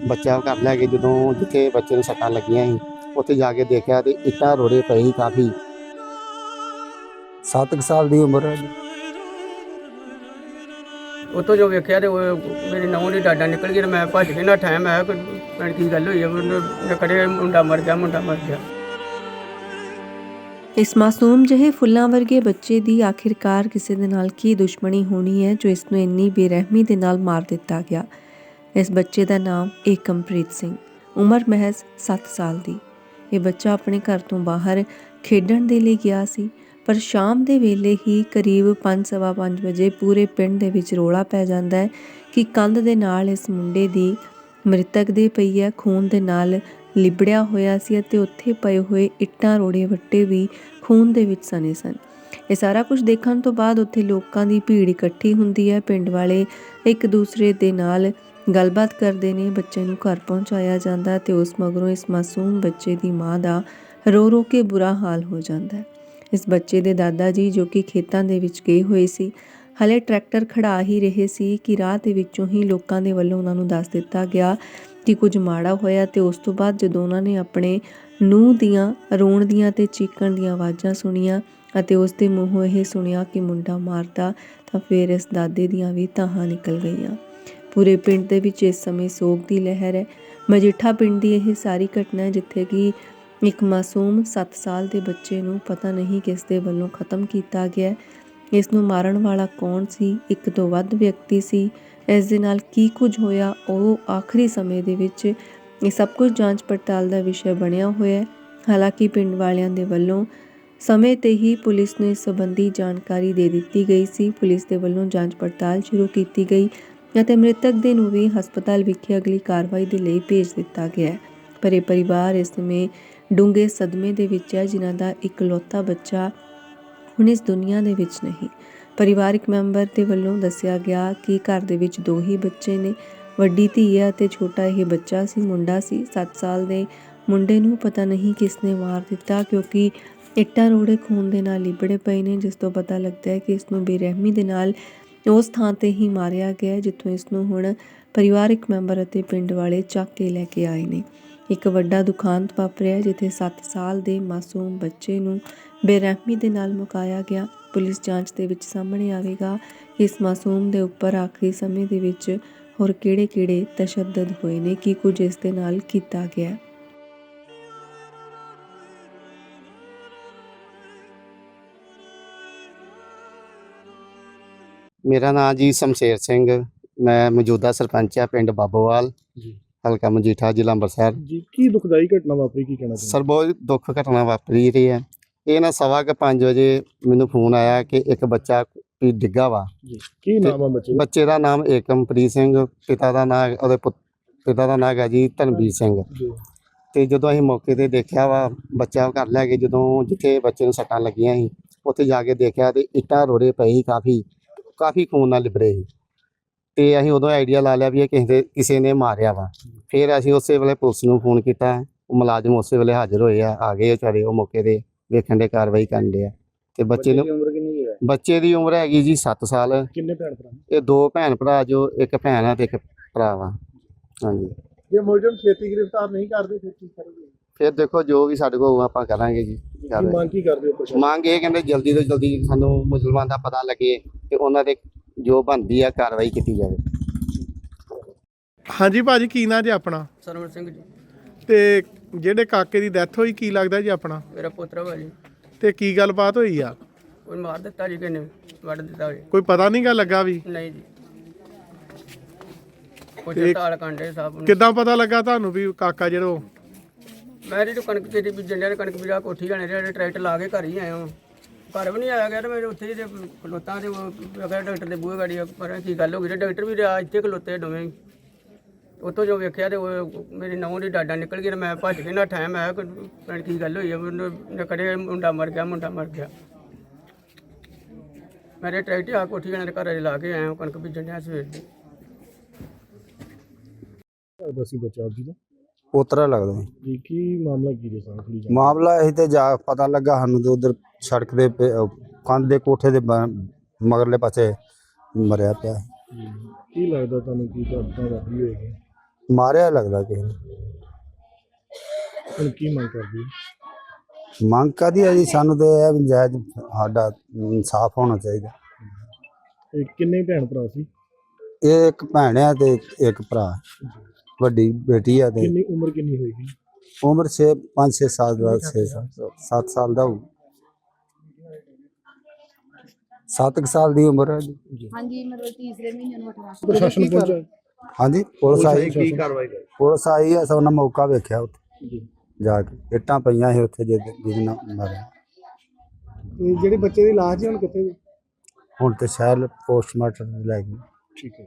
ਬੱਚਾ ਘਰ ਲੈ ਕੇ ਜਦੋਂ ਜਿੱਥੇ ਬੱਚੇ ਨੂੰ ਸੱਟਾਂ ਲੱਗੀਆਂ ਸੀ ਉੱਥੇ ਜਾ ਕੇ ਦੇਖਿਆ ਤੇ ਇੱਟਾਂ ਰੋੜੇ ਪਏ ਸੀ ਕਾਫੀ। 7 ਸਾਲ ਦੀ ਉਮਰ ਹੈ ਉੱਥੋਂ ਜੋ ਵੇਖਿਆ ਤੇ ਉਹ ਮੇਰੀ ਨੌਂ ਦੀ ਡਾਡਾ ਨਿਕਲ ਗਈ ਤੇ ਮੈਂ ਭੱਜ ਕੇ ਨੱਠਾ ਮੈਂ ਕਿਹਾ ਨੀ ਕੀ ਗੱਲ ਹੋਈ ਆ? ਉਹਨੇ ਕੜੇ ਮੁੰਡਾ ਮਰ ਗਿਆ ਮੁੰਡਾ ਮਰ ਗਿਆ। ਇਸ ਮਾਸੂਮ ਜਿਹੇ ਫੁੱਲਾਂ ਵਰਗੇ ਬੱਚੇ ਦੀ ਆਖਿਰਕਾਰ ਕਿਸੇ ਦੇ ਨਾਲ ਕੀ ਦੁਸ਼ਮਣੀ ਹੋਣੀ ਹੈ ਜੋ ਇਸ ਨੂੰ ਇੰਨੀ ਬੇਰਹਿਮੀ ਦੇ ਨਾਲ ਮਾਰ ਦਿੱਤਾ ਗਿਆ? ਇਸ ਬੱਚੇ ਦਾ ਨਾਮ ਏਕਮਪ੍ਰੀਤ ਸਿੰਘ। ਉਮਰ ਮਹਿਜ਼ 7 ਸਾਲ ਦੀ। ਇਹ ਬੱਚਾ ਆਪਣੇ ਘਰ ਤੋਂ ਬਾਹਰ ਖੇਡਣ ਦੇ ਲਈ ਗਿਆ ਸੀ, ਪਰ ਸ਼ਾਮ ਦੇ ਵੇਲੇ ਹੀ ਕਰੀਬ 5:30 ਵਜੇ ਪੂਰੇ ਪਿੰਡ ਦੇ ਵਿੱਚ ਰੋਲਾ ਪੈ ਜਾਂਦਾ ਹੈ ਕਿ ਕੰਧ ਦੇ ਨਾਲ ਇਸ ਮੁੰਡੇ ਦੀ ਮ੍ਰਿਤਕ ਦੇ ਪਈ ਹੈ, ਖੂਨ ਦੇ ਨਾਲ ਲਿਬੜਿਆ ਹੋਇਆ ਸੀ ਅਤੇ ਉੱਥੇ ਪਏ ਹੋਏ ਇੱਟਾਂ, ਰੋੜੇ, ਵੱਟੇ ਵੀ ਖੂਨ ਦੇ ਵਿੱਚ ਸਨੇ ਸਨ। ਇਹ ਸਾਰਾ ਕੁਝ ਦੇਖਣ ਤੋਂ ਬਾਅਦ ਉੱਥੇ ਲੋਕਾਂ ਦੀ ਭੀੜ ਇਕੱਠੀ ਹੁੰਦੀ ਹੈ। ਪਿੰਡ ਵਾਲੇ ਇੱਕ ਦੂਸਰੇ ਦੇ ਨਾਲ ਗੱਲਬਾਤ ਕਰਦੇ ਨੇ, ਬੱਚੇ ਨੂੰ ਘਰ ਪਹੁੰਚਾਇਆ ਜਾਂਦਾ ਤੇ ਉਸ ਮਗਰੋਂ ਇਸ ਮਾਸੂਮ ਬੱਚੇ ਦੀ ਮਾਂ ਦਾ ਰੋ ਰੋ ਕੇ ਬੁਰਾ ਹਾਲ ਹੋ ਜਾਂਦਾ ਹੈ। ਇਸ ਬੱਚੇ ਦੇ ਦਾਦਾ ਜੀ ਜੋ ਕਿ ਖੇਤਾਂ ਦੇ ਵਿੱਚ ਗਏ ਹੋਏ ਸੀ, ਹਲੇ ਟਰੈਕਟਰ ਖੜਾ ਹੀ ਰਹੇ ਸੀ ਕਿ ਰਾਹ ਦੇ ਵਿੱਚੋਂ ਹੀ ਲੋਕਾਂ ਦੇ ਵੱਲੋਂ ਉਹਨਾਂ ਨੂੰ ਦੱਸ ਦਿੱਤਾ ਗਿਆ ਕਿ ਕੁਝ ਮਾੜਾ ਹੋਇਆ ਤੇ ਉਸ ਤੋਂ ਬਾਅਦ ਜਦੋਂ ਉਹਨਾਂ ਨੇ ਆਪਣੇ ਨੂੰਹ ਦੀਆਂ, ਰੋਣ ਦੀਆਂ ਤੇ ਚੀਕਣ ਦੀਆਂ ਆਵਾਜ਼ਾਂ ਸੁਣੀਆਂ ਅਤੇ ਉਸ ਦੇ ਮੂੰਹੋਂ ਇਹ ਸੁਣਿਆ ਕਿ ਮੁੰਡਾ ਮਾਰਦਾ ਤਾਂ ਫਿਰ ਇਸ ਦਾਦੇ ਦੀਆਂ ਵੀ ਤਾਹਾਂ ਨਿਕਲ ਗਈਆਂ। ਪੂਰੇ ਪਿੰਡ ਦੇ ਵਿੱਚ ਇਸ ਸਮੇਂ ਸੋਗ ਦੀ ਲਹਿਰ ਹੈ। ਮਜੀਠਾ ਪਿੰਡ ਦੀ ਇਹ ਸਾਰੀ ਘਟਨਾ ਜਿੱਥੇ ਕਿ ਇੱਕ ਮਾਸੂਮ 7 ਸਾਲ ਦੇ ਬੱਚੇ ਨੂੰ ਪਤਾ ਨਹੀਂ ਕਿਸ ਦੇ ਵੱਲੋਂ ਖਤਮ ਕੀਤਾ ਗਿਆ ਇਸ ਨੂੰ ਮਾਰਨ ਵਾਲਾ ਕੌਣ ਸੀ? ਇੱਕ ਤੋਂ ਵੱਧ ਵਿਅਕਤੀ ਸੀ। ਇਸ ਦੇ ਨਾਲ ਕੀ ਕੁਝ ਹੋਇਆ? ਉਹ ਆਖਰੀ ਸਮੇਂ ਦੇ ਵਿੱਚ ਇਹ ਸਭ ਕੁਝ ਜਾਂਚ ਪੜਤਾਲ ਦਾ ਵਿਸ਼ਾ ਬਣਿਆ ਹੋਇਆ ਹੈ। ਹਾਲਾਂਕਿ ਪਿੰਡ ਵਾਲਿਆਂ ਦੇ ਵੱਲੋਂ ਸਮੇਂ ਤੇ ਹੀ ਪੁਲਿਸ ਨੂੰ ਇਸ ਸੰਬੰਧੀ ਜਾਣਕਾਰੀ ਦੇ ਦਿੱਤੀ ਗਈ ਸੀ। ਪੁਲਿਸ ਦੇ ਵੱਲੋਂ ਜਾਂਚ ਪੜਤਾਲ ਸ਼ੁਰੂ ਕੀਤੀ ਗਈ। ਅਤੇ ਮ੍ਰਿਤਕ ਦੇ ਨੂੰ ਵੀ ਹਸਪਤਾਲ ਵਿਖੇ ਅਗਲੀ ਕਾਰਵਾਈ ਦੇ ਲਈ ਭੇਜ ਦਿੱਤਾ ਗਿਆ ਹੈ। ਪਰ ਇਹ ਪਰਿਵਾਰ ਇਸ ਸਮੇਂ ਡੂੰਘੇ ਸਦਮੇ ਦੇ ਵਿੱਚ ਹੈ, ਜਿਨ੍ਹਾਂ ਦਾ ਇਕਲੌਤਾ ਬੱਚਾ ਹੁਣ ਇਸ ਦੁਨੀਆ ਦੇ ਵਿੱਚ ਨਹੀਂ। ਪਰਿਵਾਰਕ ਮੈਂਬਰ ਦੇ ਵੱਲੋਂ ਦੱਸਿਆ ਗਿਆ ਕਿ ਘਰ ਦੇ ਵਿੱਚ ਦੋ ਹੀ ਬੱਚੇ ਨੇ, ਵੱਡੀ ਧੀ ਹੈ ਅਤੇ ਛੋਟਾ ਇਹ ਬੱਚਾ ਸੀ, ਮੁੰਡਾ ਸੀ। 7 ਸਾਲ ਦੇ ਮੁੰਡੇ ਨੂੰ ਪਤਾ ਨਹੀਂ ਕਿਸ ਨੇ ਮਾਰ ਦਿੱਤਾ, ਕਿਉਂਕਿ ਇੱਟਾਂ ਰੋੜੇ ਖੂਨ ਦੇ ਨਾਲ ਲਿਬੜੇ ਪਏ ਨੇ, ਜਿਸ ਤੋਂ ਪਤਾ ਲੱਗਦਾ ਹੈ ਕਿ ਇਸ ਨੂੰ ਬੇਰਹਿਮੀ ਦੇ ਨਾਲ ਉਸ ਥਾਂ ਤੇ ਹੀ ਮਾਰਿਆ ਗਿਆ, ਜਿੱਥੋਂ ਇਸ ਨੂੰ ਹੁਣ ਪਰਿਵਾਰਕ ਮੈਂਬਰ ਅਤੇ ਪਿੰਡ ਵਾਲੇ ਚੱਕ ਕੇ ਲੈ ਕੇ ਆਏ ਨੇ। ਇੱਕ ਵੱਡਾ ਦੁਖਾਂਤ ਵਾਪਰਿਆ, ਜਿੱਥੇ 7 ਸਾਲ ਦੇ ਮਾਸੂਮ ਬੱਚੇ ਨੂੰ ਬੇਰਹਿਮੀ ਦੇ ਨਾਲ ਮੁਕਾਇਆ ਗਿਆ। ਪੁਲਿਸ ਜਾਂਚ ਦੇ ਵਿੱਚ ਸਾਹਮਣੇ ਆਵੇਗਾ ਕਿ ਇਸ ਮਾਸੂਮ ਦੇ ਉੱਪਰ ਆਖਰੀ ਸਮੇਂ ਦੇ ਵਿੱਚ ਹੋਰ ਕਿਹੜੇ-ਕਿਹੜੇ ਤਸ਼ੱਦਦ ਹੋਏ ਨੇ, ਕੀ ਕੁਝ ਇਸ ਦੇ ਨਾਲ ਕੀਤਾ ਗਿਆ। ਮੇਰਾ ਨਾਮ ਜੀ ਸ਼ਮਸ਼ੇਰ ਸਿੰਘ ਮੈਂ ਮੌਜੂਦਾ ਸਰਪੰਚ ਆ ਪਿੰਡ ਬਾਬੋਵਾਲ ਜੀ। ਹਲਕਾ ਮਜੀਠਾ ਜ਼ਿਲ੍ਹਾ ਅੰਮ੍ਰਿਤਸਰ। ਜੀ ਕੀ ਦੁਖਦਾਈ ਘਟਨਾ ਵਾਪਰੀ ਕੀ ਕਹਿਣਾ ਸਰ ਬਹੁਤ ਦੁੱਖ ਘਟਨਾ ਵਾਪਰੀ ਰਹੀ ਹੈ। ਇਹ ਨਾ ਸਵਾ ਕੇ 5 ਵਜੇ ਮੈਨੂੰ ਫੋਨ ਆਇਆ ਕਿ ਇੱਕ ਬੱਚਾ ਵੀ ਡਿੱਗਾ ਵਾ। ਜੀ। ਕੀ ਨਾਮ ਆ ਬੱਚੇ ਦਾ? ਬੱਚੇ ਦਾ ਨਾਮ ਏਕਮਪ੍ਰੀਤ ਸਿੰਘ ਪਿਤਾ ਦਾ ਨਾਮ ਉਹਦੇ ਪੁੱਤ- ਪਿਤਾ ਦਾ ਨਾਮ ਹੈਗਾ ਜੀ ਧਨਵੀਰ ਸਿੰਘ। ਜੀ। ਤੇ ਜਦੋਂ ਅਸੀਂ ਮੌਕੇ ਤੇ ਦੇਖਿਆ ਵਾ ਬੱਚਾ ਘਰ ਲੈ ਕੇ ਜਦੋਂ ਜਿੱਥੇ ਬੱਚੇ ਨੂੰ ਸੱਟਾਂ ਲੱਗੀਆਂ ਸੀ ਉੱਥੇ ਜਾ ਕੇ ਦੇਖਿਆ ਤੇ ਇੱਟਾਂ ਰੋੜੇ ਸੀ ਕਾਫੀ। ਕਾਫੀ ਖੂਨ ਨਾਲ ਲਿਬੜੇ ਸੀ। ਤੇ ਅਸੀਂ ਉਦੋਂ ਆਈਡੀਆ ਲਾ ਲਿਆ ਵੀ ਇਹ ਕਿਸੇ ਦੇ ਕਿਸੇ ਨੇ ਮਾਰਿਆ ਵਾ। ਫਿਰ ਅਸੀਂ ਉਸੇ ਵੇਲੇ ਪੁਲਿਸ ਨੂੰ ਫੋਨ ਕੀਤਾ। ਉਹ ਮੁਲਾਜ਼ਮ ਉਸੇ ਵੇਲੇ ਹਾਜ਼ਰ ਹੋਏ ਆ ਆ ਗਏ ਵਿਚਾਰੇ ਉਹ ਮੌਕੇ ਤੇ ਵੇਖਣ ਦੇ ਕਾਰਵਾਈ ਕਰਨ ਦੇ ਆ। ਤੇ ਬੱਚੇ ਨੂੰ ਦੀ ਉਮਰ ਕਿੰਨੀ ਹੈ? ਬੱਚੇ ਦੀ ਉਮਰ ਹੈਗੀ ਜੀ 7 ਸਾਲ। ਕਿੰਨੇ ਭੈਣ ਭਰਾ? ਇਹ ਦੋ ਭੈਣ ਭਰਾ ਜੋ ਇੱਕ ਭੈਣ ਆ ਤੇ ਇੱਕ ਭਰਾ ਵਾ। ਹਾਂਜੀ। ਜੇ ਮੁਲਜ਼ਮ ਛੇਤੀ ਗ੍ਰਿਫਤਾਰ ਨਹੀਂ ਕਰਦੇ ਫਿਰ ਕੀ ਕਰੋਗੇ? ਫਿਰ ਦੇਖੋ ਜੋ ਵੀ ਸਾਡੇ ਕੋਲ ਆਪਾਂ ਕਰਾਂਗੇ ਜੀ ਕੀ। ਮੰਗ ਕੀ ਕਰਦੇ ਹੋ ਪ੍ਰਸ਼ਾਸਨ? ਮੰਗ ਇਹ ਕਹਿੰਦੇ ਜਲਦੀ ਤੋਂ ਜਲਦੀ ਸਾਨੂੰ ਮੁਸਲਮਾਨ ਦਾ ਪਤਾ ਲੱਗੇ ਤੇ ਉਹਨਾਂ ਦੇ ਜੋ ਬਣਦੀ ਆ ਕਾਰਵਾਈ ਕੀਤੀ ਜਾਵੇ। ਹਾਂਜੀ ਭਾਜੀ ਕੀ ਨਾਂ ਜੀ ਆਪਣਾ? ਸਰਵਣ ਸਿੰਘ ਜੀ। ਤੇ ਜਿਹੜੇ ਕਾਕੇ ਦੀ ਡੈਥ ਹੋਈ ਕੀ ਲੱਗਦਾ ਜੀ ਆਪਣਾ? ਮੇਰਾ ਪੁੱਤਰ ਵਾ ਜੀ। ਤੇ ਕੀ ਗੱਲਬਾਤ ਹੋਈ ਆ? ਕੋਈ ਮਾਰ ਦਿੱਤਾ ਜੀ ਕਿਨੇ ਵੱਢ ਦਿੱਤਾ ਜੀ। ਕੋਈ ਪਤਾ ਨਹੀਂ ਗਾ ਲੱਗਾ ਵੀ? ਨਹੀਂ ਜੀ। ਤੇ- ਤਾਲ ਕਾਂਡੇ ਸਾਹਿਬ ਨੂੰ। ਕਿੱਦਾਂ ਪਤਾ ਲੱਗਾ ਤੁਹਾਨੂੰ ਵੀ ਕਾਕਾ ਜਿਹੜੋ ਮੈਂ ਜਿਹੜੀ ਕਣਕ ਤੇਰੀ ਬੀਜਣ ਡਿਆ ਤੇ ਕਣਕ ਬੀਜਾ ਕੋਠੀ ਜਾਣੇ ਜਿਹੜੇ ਟਰੈਕਟਰ ਲਾ ਕੇ ਘਰ ਹੀ ਆਇਆ ਹਾਂ ਘਰ ਵੀ ਨਹੀਂ ਆਇਆ ਗਿਆ ਤੇ ਮੈਂ ਉੱਥੇ ਹੀ ਖਲੋਤਾ ਤੇ ਅਗਰ ਡਾਕਟਰ ਦੇ ਬੂਹੇ ਗਾੜੀ ਪਰ ਕੀ ਗੱਲ ਹੋ ਗਈ ਡਾਕਟਰ ਵੀ ਰਿਹਾ, ਇੱਥੇ ਖਲੋਤੇ ਦੋਵੇਂ ਉੱਥੋਂ ਜੋ ਵੇਖਿਆ ਤੇ ਉਹ ਮੇਰੀ ਨੌਂ ਦੀ ਡਾਡਾ ਨਿਕਲ ਗਈ ਮੈਂ ਭੱਜ ਕੇ ਨਾ ਨੱਠਾ ਮੈਂ ਕਿਹਾ ਕੋਈ ਕੀ ਗੱਲ ਹੋਈ ਆ ਉਹਨੇ ਕੜੇ ਮੁੰਡਾ ਮਰ ਗਿਆ, ਮੁੰਡਾ ਮਰ ਗਿਆ। ਮੇਰੇ ਟਰੈਕਟਰ ਆ ਕੋਠੀ ਜਾਣੇ ਘਰ ਲਾ ਕੇ ਆਇਆ ਕਣਕ ਬੀਜਣ ਡਿਆ ਸਵੇਰ ਦੀ। ਦੱਸੀ ਬੱਚਾ ਜੀ ਦਾ। ਪੋਤਰਾ ਲੱਗਦਾ। ਜੀ ਕੀ ਮਾਮਲਾ ਕੀ ਥੋੜੀ ਜਾਣ ਮਾਮਲਾ ਇਹ ਤੇ ਜਾ ਪਤਾ ਲੱਗਾ ਸਾਨੂੰ ਤੇ ਉਧਰ ਸੜਕ ਦੇ ਪੇ- ਅਹ ਕੰਧ ਦੇ ਕੋਠੇ ਦੇ ਬ- ਮਗਰਲੇ ਪਾਸੇ ਮਰਿਆ ਪਿਆ। ਸੀ। ਕੀ ਲੱਗਦਾ ਤੁਹਾਨੂੰ ਕੀ ਘਟਨਾ ਵਾਪਰੀ ਹੋਏਗੀ ਮਾਰਿਆ ਲੱਗਦਾ ਕਿਸੇ ਨੇ। ਹੁਣ ਕੀ ਮੰਗ ਕਰਦੀ ਮੰਗ ਕਾਦੀ ਹੈ ਜੀ? ਸਾਨੂੰ ਤੇ ਇਹ ਵੀ ਜਾਇਜ਼ ਸਾਡਾ ਇਨਸਾਫ ਹੋਣਾ ਚਾਹੀਦਾ। ਇਹ ਕਿੰਨੇ ਭੈਣ ਭਰਾ ਸੀ? ਇਹ ਇੱਕ ਭੈਣ ਆ ਤੇ ਇੱਕ ਭਰਾ। ਵੱਡੀ ਬੇਟੀ ਆ ਤੇ ਕਿੰਨੀ ਉਮਰ ਕਿੰਨੀ ਹੋਏਗੀ? ਉਮਰ 6 5 6 ਸਾਲ ਦਾ 6 7 ਸਾਲ। ਦਾ ਹੋਊ। 7 ਸਾਲ ਦੀ ਉਮਰ ਹੈ ਜੀ। ਹਾਂਜੀ ਮਤਲਬ ਤੀਸਰੇ ਮਹੀਨੇ ਨੂੰ ਅਠਵਾ ਪ੍ਰਸ਼ਾਸਨ ਪਹੁੰਚਾ ਹਾਂਜੀ ਪੁਲਿਸ ਆਈ। ਕੀ ਕਾਰਵਾਈ ਕਰ ਪੁਲਿਸ ਆਈ ਆ ਸਭ ਨੇ ਮੌਕਾ ਵੇਖਿਆ ਉੱਥੇ। ਜੀ। ਜਾ ਕੇ ਇੱਟਾਂ ਪਈਆਂ ਸੀ ਉੱਥੇ ਜਿਹਦੇ ਜਿਹਦੇ ਨਾਲ ਮਾਰਿਆ। ਤੇ ਜਿਹੜੇ ਬੱਚੇ ਦੀ ਲਾਸ਼ ਜੀ ਹੁਣ ਕਿੱਥੇ ਜੀ ਹੁਣ ਤੇ ਸ਼ਹਿਰ ਪੋਸਟਮਾਰਟਮ ਲੈ ਗਏ। ਠੀਕ ਹੈ।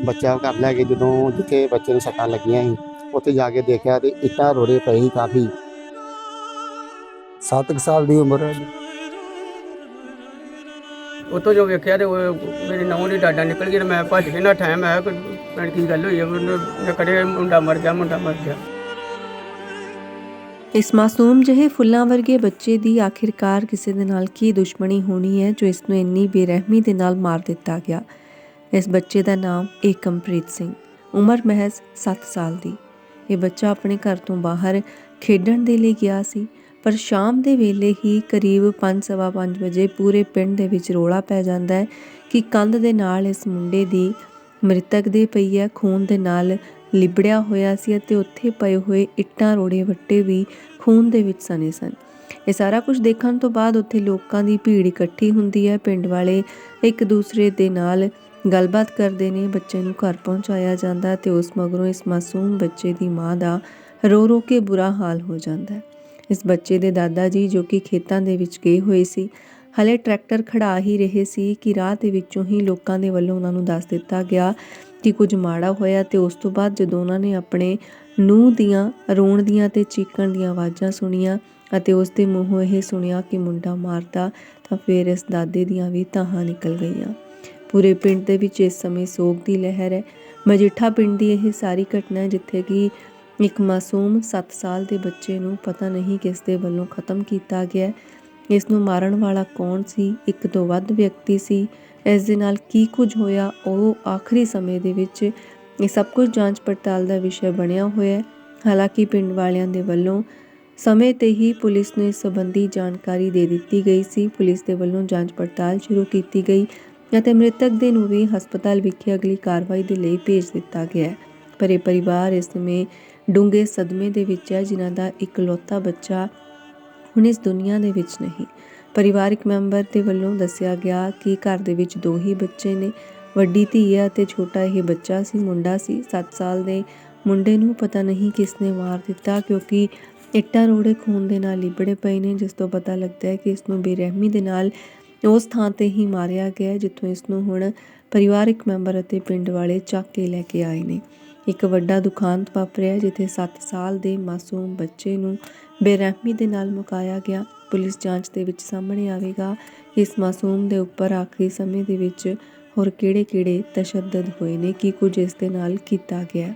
ਬੱਚਾ ਘਰ ਲੈ ਕੇ ਜਦੋਂ ਜਿੱਥੇ ਬੱਚੇ ਨੂੰ ਸੱਟਾਂ ਲੱਗੀਆਂ ਸੀ ਉੱਥੇ ਜਾ ਕੇ ਦੇਖਿਆ ਤੇ ਇੱਟਾਂ ਰੋੜੇ ਪਏ ਸੀ ਕਾਫੀ। 7 ਸਾਲ ਦੀ ਉਮਰ ਹੈ ਉੱਥੋਂ ਜੋ ਵੇਖਿਆ ਤੇ ਉਹ ਮੇਰੀ ਨੌਂ ਦੀ ਡਾਡਾ ਨਿਕਲ ਗਈ ਤੇ ਮੈਂ ਭੱਜ ਕੇ ਨਾ ਠਾਇਆ ਮੈਂ ਭੈਣ ਕੀ ਗੱਲ ਹੋਈ ਹੈ ਉਹਨੇ ਕੜੇ ਮੁੰਡਾ ਮਰ ਗਿਆ ਮੁੰਡਾ ਮਰ ਗਿਆ। ਇਸ ਮਾਸੂਮ ਜਿਹੇ ਫੁੱਲਾਂ ਵਰਗੇ ਬੱਚੇ ਦੀ ਆਖਿਰਕਾਰ ਕਿਸੇ ਦੇ ਨਾਲ ਕੀ ਦੁਸ਼ਮਣੀ ਹੋਣੀ ਹੈ ਜੋ ਇਸ ਨੂੰ ਇੰਨੀ ਬੇਰਹਿਮੀ ਦੇ ਨਾਲ ਮਾਰ ਦਿੱਤਾ ਗਿਆ। ਇਸ ਬੱਚੇ ਦਾ ਨਾਮ ਏਕਮਪ੍ਰੀਤ ਸਿੰਘ। ਉਮਰ ਮਹਿਜ਼ 7 ਸਾਲ ਦੀ। ਇਹ ਬੱਚਾ ਆਪਣੇ ਘਰ ਤੋਂ ਬਾਹਰ ਖੇਡਣ ਦੇ ਲਈ ਗਿਆ ਸੀ, ਪਰ ਸ਼ਾਮ ਦੇ ਵੇਲੇ ਹੀ ਕਰੀਬ 5:30 ਵਜੇ ਪੂਰੇ ਪਿੰਡ ਦੇ ਵਿੱਚ ਰੋਲਾ ਪੈ ਜਾਂਦਾ ਹੈ ਕਿ ਕੰਧ ਦੇ ਨਾਲ ਇਸ ਮੁੰਡੇ ਦੀ ਮ੍ਰਿਤਕ ਦੇ ਪਈ ਹੈ, ਖੂਨ ਦੇ ਨਾਲ ਲਿਬੜਿਆ ਹੋਇਆ ਸੀ ਅਤੇ ਉੱਥੇ ਪਏ ਹੋਏ ਇੱਟਾਂ, ਰੋੜੇ, ਵੱਟੇ ਵੀ ਖੂਨ ਦੇ ਵਿੱਚ ਸਨੇ ਸਨ। ਇਹ ਸਾਰਾ ਕੁਝ ਦੇਖਣ ਤੋਂ ਬਾਅਦ ਉੱਥੇ ਲੋਕਾਂ ਦੀ ਭੀੜ ਇਕੱਠੀ ਹੁੰਦੀ ਹੈ, ਪਿੰਡ ਵਾਲੇ ਇੱਕ ਦੂਸਰੇ ਦੇ ਨਾਲ ਗੱਲਬਾਤ ਕਰਦੇ ਨੇ, ਬੱਚੇ ਨੂੰ ਘਰ ਪਹੁੰਚਾਇਆ ਜਾਂਦਾ ਤੇ ਉਸ ਮਗਰੋਂ ਇਸ ਮਾਸੂਮ ਬੱਚੇ ਦੀ ਮਾਂ ਦਾ ਰੋ ਰੋ ਕੇ ਬੁਰਾ ਹਾਲ ਹੋ ਜਾਂਦਾ ਹੈ। ਇਸ ਬੱਚੇ ਦੇ ਦਾਦਾ ਜੀ ਜੋ ਕਿ ਖੇਤਾਂ ਦੇ ਵਿੱਚ ਗਏ ਹੋਏ ਸੀ, ਹਲੇ ਟਰੈਕਟਰ ਖੜਾ ਹੀ ਰਹੇ ਸੀ ਕਿ ਰਾਹ ਦੇ ਵਿੱਚੋਂ ਹੀ ਲੋਕਾਂ ਦੇ ਵੱਲੋਂ ਉਹਨਾਂ ਨੂੰ ਦੱਸ ਦਿੱਤਾ ਗਿਆ ਕਿ ਕੁਝ ਮਾੜਾ ਹੋਇਆ ਤੇ ਉਸ ਤੋਂ ਬਾਅਦ ਜਦੋਂ ਉਹਨਾਂ ਨੇ ਆਪਣੇ ਨੂੰਹ ਦੀਆਂ, ਰੋਣ ਦੀਆਂ ਤੇ ਚੀਕਣ ਦੀਆਂ ਆਵਾਜ਼ਾਂ ਸੁਣੀਆਂ ਅਤੇ ਉਸ ਦੇ ਮੂੰਹੋਂ ਇਹ ਸੁਣਿਆ ਕਿ ਮੁੰਡਾ ਮਾਰਦਾ ਤਾਂ ਫਿਰ ਇਸ ਦਾਦੇ ਦੀਆਂ ਵੀ ਤਾਹਾਂ ਨਿਕਲ ਗਈਆਂ। ਪੂਰੇ ਪਿੰਡ ਦੇ ਵਿੱਚ ਇਸ ਸਮੇਂ ਸੋਗ ਦੀ ਲਹਿਰ ਹੈ। ਮਜੀਠਾ ਪਿੰਡ ਦੀ ਇਹ ਸਾਰੀ ਘਟਨਾ ਜਿੱਥੇ ਕਿ ਇੱਕ ਮਾਸੂਮ 7 ਸਾਲ ਦੇ ਬੱਚੇ ਨੂੰ ਪਤਾ ਨਹੀਂ ਕਿਸ ਦੇ ਵੱਲੋਂ ਖਤਮ ਕੀਤਾ ਗਿਆ ਇਸ ਨੂੰ ਮਾਰਨ ਵਾਲਾ ਕੌਣ ਸੀ? ਇੱਕ ਤੋਂ ਵੱਧ ਵਿਅਕਤੀ ਸੀ। ਇਸ ਦੇ ਨਾਲ ਕੀ ਕੁਝ ਹੋਇਆ? ਉਹ ਆਖਰੀ ਸਮੇਂ ਦੇ ਵਿੱਚ ਇਹ ਸਭ ਕੁਝ ਜਾਂਚ ਪੜਤਾਲ ਦਾ ਵਿਸ਼ਾ ਬਣਿਆ ਹੋਇਆ ਹੈ। ਹਾਲਾਂਕਿ ਪਿੰਡ ਵਾਲਿਆਂ ਦੇ ਵੱਲੋਂ ਸਮੇਂ ਤੇ ਹੀ ਪੁਲਿਸ ਨੂੰ ਇਸ ਸੰਬੰਧੀ ਜਾਣਕਾਰੀ ਦੇ ਦਿੱਤੀ ਗਈ ਸੀ। ਪੁਲਿਸ ਦੇ ਵੱਲੋਂ ਜਾਂਚ ਪੜਤਾਲ ਸ਼ੁਰੂ ਕੀਤੀ ਗਈ। ਅਤੇ ਮ੍ਰਿਤਕ ਦੇ ਨੂੰ ਵੀ ਹਸਪਤਾਲ ਵਿਖੇ ਅਗਲੀ ਕਾਰਵਾਈ ਦੇ ਲਈ ਭੇਜ ਦਿੱਤਾ ਗਿਆ ਹੈ। ਪਰ ਇਹ ਪਰਿਵਾਰ ਇਸ ਸਮੇਂ ਡੂੰਘੇ ਸਦਮੇ ਦੇ ਵਿੱਚ ਹੈ, ਜਿਨ੍ਹਾਂ ਦਾ ਇਕਲੌਤਾ ਬੱਚਾ ਹੁਣ ਇਸ ਦੁਨੀਆ ਦੇ ਵਿੱਚ ਨਹੀਂ। ਪਰਿਵਾਰਕ ਮੈਂਬਰ ਦੇ ਵੱਲੋਂ ਦੱਸਿਆ ਗਿਆ ਕਿ ਘਰ ਦੇ ਵਿੱਚ ਦੋ ਹੀ ਬੱਚੇ ਨੇ, ਵੱਡੀ ਧੀ ਹੈ ਅਤੇ ਛੋਟਾ ਇਹ ਬੱਚਾ ਸੀ, ਮੁੰਡਾ ਸੀ। 7 ਸਾਲ ਦੇ ਮੁੰਡੇ ਨੂੰ ਪਤਾ ਨਹੀਂ ਕਿਸ ਨੇ ਮਾਰ ਦਿੱਤਾ, ਕਿਉਂਕਿ ਇੱਟਾਂ ਰੋੜੇ ਖੂਨ ਦੇ ਨਾਲ ਲਿਬੜੇ ਪਏ ਨੇ, ਜਿਸ ਤੋਂ ਪਤਾ ਲੱਗਦਾ ਹੈ ਕਿ ਇਸ ਨੂੰ ਬੇਰਹਿਮੀ ਦੇ ਨਾਲ ਉਸ ਥਾਂ ਤੇ ਹੀ ਮਾਰਿਆ ਗਿਆ ਜਿੱਥੋਂ ਇਸ ਨੂੰ ਹੁਣ ਪਰਿਵਾਰਕ ਮੈਂਬਰ ਅਤੇ ਪਿੰਡ ਵਾਲੇ ਚੱਕ ਕੇ ਲੈ ਕੇ ਆਏ ਨੇ। ਇੱਕ ਵੱਡਾ ਦੁਖਾਂਤ ਵਾਪਰਿਆ ਜਿੱਥੇ 7 ਸਾਲ ਦੇ ਮਾਸੂਮ ਬੱਚੇ ਨੂੰ ਬੇਰਹਿਮੀ ਦੇ ਨਾਲ ਮੁਕਾਇਆ ਗਿਆ। ਪੁਲਿਸ ਜਾਂਚ ਦੇ ਵਿੱਚ ਸਾਹਮਣੇ ਆਵੇਗਾ ਕਿ ਇਸ ਮਾਸੂਮ ਦੇ ਉੱਪਰ ਆਖਰੀ ਸਮੇਂ ਦੇ ਵਿੱਚ ਹੋਰ ਕਿਹੜੇ-ਕਿਹੜੇ ਤਸ਼ੱਦਦ ਹੋਏ ਨੇ, ਕੀ ਕੁਝ ਇਸ ਦੇ ਨਾਲ ਕੀਤਾ ਗਿਆ